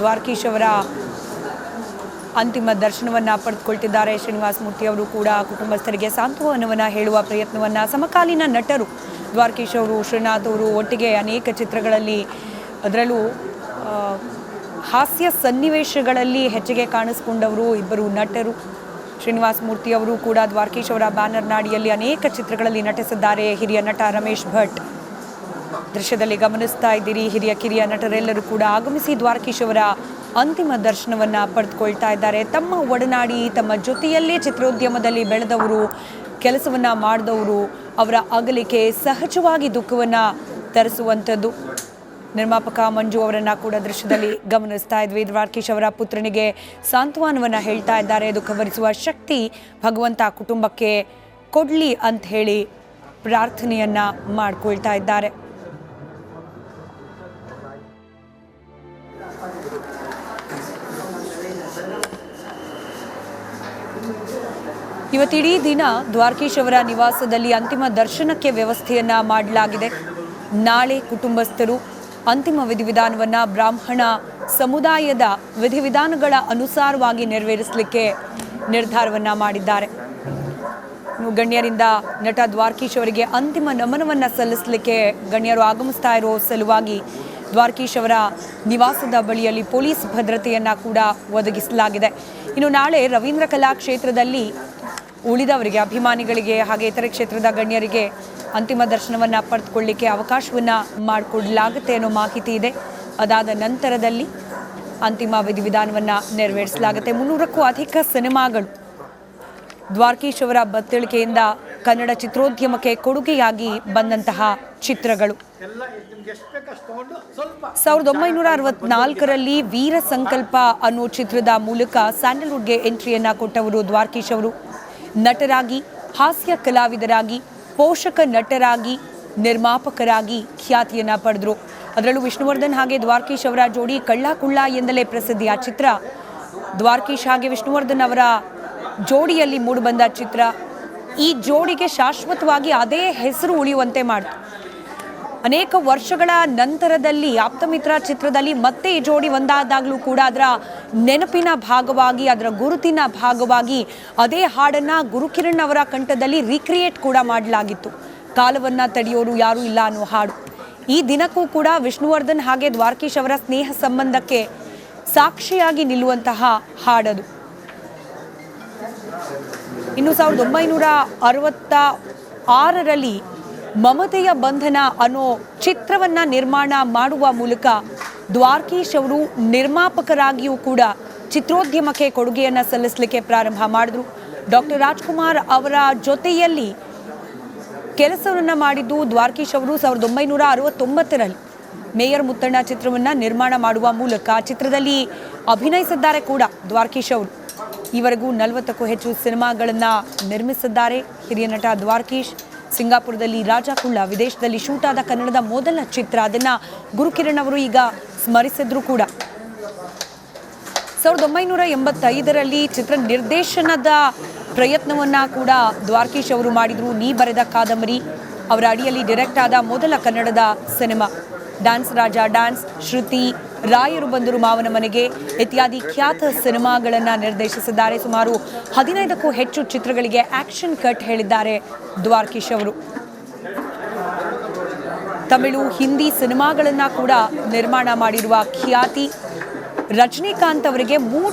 ದ್ವಾರಕೀಶ್ ಅವರ ಅಂತಿಮ ದರ್ಶನವನ್ನು ಪಡೆದುಕೊಳ್ತಿದ್ದಾರೆ. ಶ್ರೀನಿವಾಸ ಮೂರ್ತಿ ಅವರು ಕೂಡ ಕುಟುಂಬಸ್ಥರಿಗೆ ಸಾಂತ್ವನವನ್ನು ಹೇಳುವ ಪ್ರಯತ್ನವನ್ನು ಸಮಕಾಲೀನ ನಟರು ದ್ವಾರಕೀಶ್ ಅವರು, ಶ್ರೀನಾಥ್ ಅವರು ಒಟ್ಟಿಗೆ ಅನೇಕ ಚಿತ್ರಗಳಲ್ಲಿ ಅದರಲ್ಲೂ ಹಾಸ್ಯ ಸನ್ನಿವೇಶಗಳಲ್ಲಿ ಹೆಚ್ಚಿಗೆ ಕಾಣಿಸ್ಕೊಂಡವರು ಇಬ್ಬರು ನಟರು. ಶ್ರೀನಿವಾಸ ಮೂರ್ತಿ ಅವರು ಕೂಡ ದ್ವಾರಕೀಶ್ ಅವರ ಬ್ಯಾನರ್ ನಾಡಿಯಲ್ಲಿ ಅನೇಕ ಚಿತ್ರಗಳಲ್ಲಿ ನಟಿಸಿದ್ದಾರೆ. ಹಿರಿಯ ನಟ ರಮೇಶ್ ಭಟ್. ದೃಶ್ಯದಲ್ಲಿ ಗಮನಿಸ್ತಾ ಇದ್ದೀರಿ. ಹಿರಿಯ, ಕಿರಿಯ ನಟರೆಲ್ಲರೂ ಕೂಡ ಆಗಮಿಸಿ ದ್ವಾರಕೀಶ್ ಅವರ ಅಂತಿಮ ದರ್ಶನವನ್ನ ಪಡೆದುಕೊಳ್ತಾ ಇದ್ದಾರೆ. ತಮ್ಮ ಒಡನಾಡಿ, ತಮ್ಮ ಜೊತೆಯಲ್ಲೇ ಚಿತ್ರೋದ್ಯಮದಲ್ಲಿ ಬೆಳೆದವರು, ಕೆಲಸವನ್ನ ಮಾಡಿದವರು, ಅವರ ಅಗಲಿಕೆ ಸಹಜವಾಗಿ ದುಃಖವನ್ನ ತರಿಸುವಂಥದ್ದು. ನಿರ್ಮಾಪಕ ಮಂಜು ಅವರನ್ನ ಕೂಡ ದೃಶ್ಯದಲ್ಲಿ ಗಮನಿಸ್ತಾ ಇದ್ವಿ. ದ್ವಾರಕೀಶ್ ಅವರ ಪುತ್ರನಿಗೆ ಸಾಂತ್ವನವನ್ನ ಹೇಳ್ತಾ ಇದ್ದಾರೆ. ದುಃಖ ಭರಿಸುವ ಶಕ್ತಿ ಭಗವಂತ ಕುಟುಂಬಕ್ಕೆ ಕೊಡ್ಲಿ ಅಂತ ಹೇಳಿ ಪ್ರಾರ್ಥನೆಯನ್ನ ಮಾಡ್ಕೊಳ್ತಾ ಇದ್ದಾರೆ. ಇವತ್ತಿಡೀ ದಿನ ದ್ವಾರಕೀಶ್ ಅವರ ನಿವಾಸದಲ್ಲಿ ಅಂತಿಮ ದರ್ಶನಕ್ಕೆ ವ್ಯವಸ್ಥೆಯನ್ನ ಮಾಡಲಾಗಿದೆ. ನಾಳೆ ಕುಟುಂಬಸ್ಥರು ಅಂತಿಮ ವಿಧಿವಿಧಾನವನ್ನ ಬ್ರಾಹ್ಮಣ ಸಮುದಾಯದ ವಿಧಿವಿಧಾನಗಳ ಅನುಸಾರವಾಗಿ ನೆರವೇರಿಸಲಿಕ್ಕೆ ನಿರ್ಧಾರವನ್ನ ಮಾಡಿದ್ದಾರೆ. ಗಣ್ಯರಿಂದ ನಟ ದ್ವಾರಕೀಶ್ ಅವರಿಗೆ ಅಂತಿಮ ನಮನವನ್ನ ಸಲ್ಲಿಸಲಿಕ್ಕೆ ಗಣ್ಯರು ಆಗಮಿಸ್ತಾ ಇರೋ ಸಲುವಾಗಿ ದ್ವಾರಕೀಶ್ ಅವರ ನಿವಾಸದ ಬಳಿಯಲ್ಲಿ ಪೊಲೀಸ್ ಭದ್ರತೆಯನ್ನ ಕೂಡ ಒದಗಿಸಲಾಗಿದೆ. ಇನ್ನು ನಾಳೆ ರವೀಂದ್ರ ಕಲಾ ಕ್ಷೇತ್ರದಲ್ಲಿ ಉಳಿದವರಿಗೆ, ಅಭಿಮಾನಿಗಳಿಗೆ ಹಾಗೆ ಇತರೆ ಕ್ಷೇತ್ರದ ಗಣ್ಯರಿಗೆ ಅಂತಿಮ ದರ್ಶನವನ್ನು ಪಡೆದುಕೊಳ್ಳಿಕ್ಕೆ ಅವಕಾಶವನ್ನು ಮಾಡಿಕೊಡಲಾಗುತ್ತೆ ಅನ್ನೋ ಮಾಹಿತಿ ಇದೆ. ಅದಾದ ನಂತರದಲ್ಲಿ ಅಂತಿಮ ವಿಧಿವಿಧಾನವನ್ನು ನೆರವೇರಿಸಲಾಗುತ್ತೆ. ಮುನ್ನೂರಕ್ಕೂ ಅಧಿಕ ಸಿನಿಮಾಗಳು ದ್ವಾರಕೀಶ್ ಅವರ ಬತ್ತಳಿಕೆಯಿಂದ ಕನ್ನಡ ಚಿತ್ರೋದ್ಯಮಕ್ಕೆ ಕೊಡುಗೆಯಾಗಿ ಬಂದಂತಹ ಚಿತ್ರಗಳು. ಸಾವಿರದ ಒಂಬೈನೂರ ಅರವತ್ನಾಲ್ಕರಲ್ಲಿ ವೀರ ಸಂಕಲ್ಪ ಅನ್ನೋ ಚಿತ್ರದ ಮೂಲಕ ಸ್ಯಾಂಡಲ್ವುಡ್ಗೆ ಎಂಟ್ರಿಯನ್ನ ಕೊಟ್ಟವರು ದ್ವಾರಕೀಶ್ ಅವರು. ನಟರಾಗಿ, ಹಾಸ್ಯ ಕಲಾವಿದರಾಗಿ, ಪೋಷಕ ನಟರಾಗಿ, ನಿರ್ಮಾಪಕರಾಗಿ ಖ್ಯಾತಿಯನ್ನ ಪಡೆದ್ರು. ಅದರಲ್ಲೂ ವಿಷ್ಣುವರ್ಧನ್ ಹಾಗೆ ದ್ವಾರಕೀಶ್ ಅವರ ಜೋಡಿ ಕಳ್ಳ ಕುಳ್ಳ ಎಂದಲೇ ಪ್ರಸಿದ್ಧಿ ಆ ಚಿತ್ರ. ದ್ವಾರಕೀಶ್ ಹಾಗೆ ವಿಷ್ಣುವರ್ಧನ್ ಅವರ ಜೋಡಿಯಲ್ಲಿ ಮೂಡಿಬಂದ ಚಿತ್ರ. ಈ ಜೋಡಿಗೆ ಶಾಶ್ವತವಾಗಿ ಅದೇ ಹೆಸರು ಉಳಿಯುವಂತೆ ಮಾಡಿತು. ಅನೇಕ ವರ್ಷಗಳ ನಂತರದಲ್ಲಿ ಆಪ್ತಮಿತ್ರ ಚಿತ್ರದಲ್ಲಿ ಮತ್ತೆ ಈ ಜೋಡಿ ಒಂದಾದಾಗಲೂ ಕೂಡ ಅದರ ನೆನಪಿನ ಭಾಗವಾಗಿ, ಅದರ ಗುರುತಿನ ಭಾಗವಾಗಿ ಅದೇ ಹಾಡನ್ನು ಗುರುಕಿರಣ್ ಅವರ ಕಂಠದಲ್ಲಿ ರೀಕ್ರಿಯೇಟ್ ಕೂಡ ಮಾಡಲಾಗಿತ್ತು. ಕಾಲವನ್ನು ತಡೆಯೋರು ಯಾರೂ ಇಲ್ಲ ಅನ್ನೋ ಹಾಡು. ಈ ದಿನಕ್ಕೂ ಕೂಡ ವಿಷ್ಣುವರ್ಧನ್ ಹಾಗೆ ದ್ವಾರಕೀಶ್ ಅವರ ಸ್ನೇಹ ಸಂಬಂಧಕ್ಕೆ ಸಾಕ್ಷಿಯಾಗಿ ನಿಲ್ಲುವಂತಹ ಹಾಡದು. ಇನ್ನು ಸಾವಿರದ ಒಂಬೈನೂರ ಅರವತ್ತ ಆರರಲ್ಲಿ ಮಮತೆಯ ಬಂಧನ ಅನ್ನೋ ಚಿತ್ರವನ್ನ ನಿರ್ಮಾಣ ಮಾಡುವ ಮೂಲಕ ದ್ವಾರಕೀಶ್ ಅವರು ನಿರ್ಮಾಪಕರಾಗಿಯೂ ಕೂಡ ಚಿತ್ರೋದ್ಯಮಕ್ಕೆ ಕೊಡುಗೆಯನ್ನ ಸಲ್ಲಿಸಲಿಕ್ಕೆ ಪ್ರಾರಂಭ ಮಾಡಿದ್ರು. ಡಾಕ್ಟರ್ ರಾಜ್ಕುಮಾರ್ ಅವರ ಜೊತೆಯಲ್ಲಿ ಕೆಲಸವನ್ನ ಮಾಡಿದ್ದು ದ್ವಾರಕೀಶ್ ಅವರು ಸಾವಿರದ ಒಂಬೈನೂರ ಅರವತ್ತೊಂಬತ್ತರಲ್ಲಿ. ಮೇಯರ್ ಮುತ್ತಣ್ಣ ಚಿತ್ರವನ್ನ ನಿರ್ಮಾಣ ಮಾಡುವ ಮೂಲಕ ಚಿತ್ರದಲ್ಲಿ ಅಭಿನಯಿಸಿದ್ದಾರೆ ಕೂಡ ದ್ವಾರಕೀಶ್ ಅವರು. ಈವರೆಗೂ ನಲವತ್ತಕ್ಕೂ ಹೆಚ್ಚು ಸಿನಿಮಾಗಳನ್ನ ನಿರ್ಮಿಸಿದ್ದಾರೆ. ಹಿರಿಯ ನಟ ದ್ವಾರಕೀಶ್ ಸಿಂಗಾಪುರದಲ್ಲಿ ರಾಜಾಕುಳ್ಳ ವಿದೇಶದಲ್ಲಿ ಶೂಟ್ ಆದ ಕನ್ನಡದ ಮೊದಲ ಚಿತ್ರ. ಅದನ್ನ ಗುರುಕಿರಣ್ ಅವರು ಈಗ ಸ್ಮರಿಸಿದ್ರು ಕೂಡ. ಸಾವಿರದ ಒಂಬೈನೂರ ಎಂಬತ್ತೈದರಲ್ಲಿ ಚಿತ್ರ ನಿರ್ದೇಶನದ ಪ್ರಯತ್ನವನ್ನ ಕೂಡ ದ್ವಾರಕೀಶ್ ಅವರು ಮಾಡಿದ್ರು. ನೀ ಬರೆದ ಕಾದಂಬರಿ, ಅವರ ಅಡಿಯಲ್ಲಿ ಡೈರೆಕ್ಟ್ ಆದ ಮೊದಲ ಕನ್ನಡದ cinema. Dance Raja dance Shruti ರಾಯರು ಬಂದರು ಮಾವನ ಮನೆಗೆ. ಇತ್ಯಾದಿ ಖ್ಯಾತ ಸಿನಿಮಾಗಳನ್ನು ನಿರ್ದೇಶಿಸಿದ್ದಾರೆ. ಸುಮಾರು ಹದಿನೈದಕ್ಕೂ ಹೆಚ್ಚು ಚಿತ್ರಗಳಿಗೆ ಆಕ್ಷನ್ ಕಟ್ ಹೇಳಿದ್ದಾರೆ ದ್ವಾರಕೀಶ್ ಅವರು. ತಮಿಳು, ಹಿಂದಿ ಸಿನಿಮಾಗಳನ್ನ ಕೂಡ ನಿರ್ಮಾಣ ಮಾಡಿರುವ ಖ್ಯಾತಿ ರಜನಿಕಾಂತ್ ಅವರಿಗೆ ಮೂರು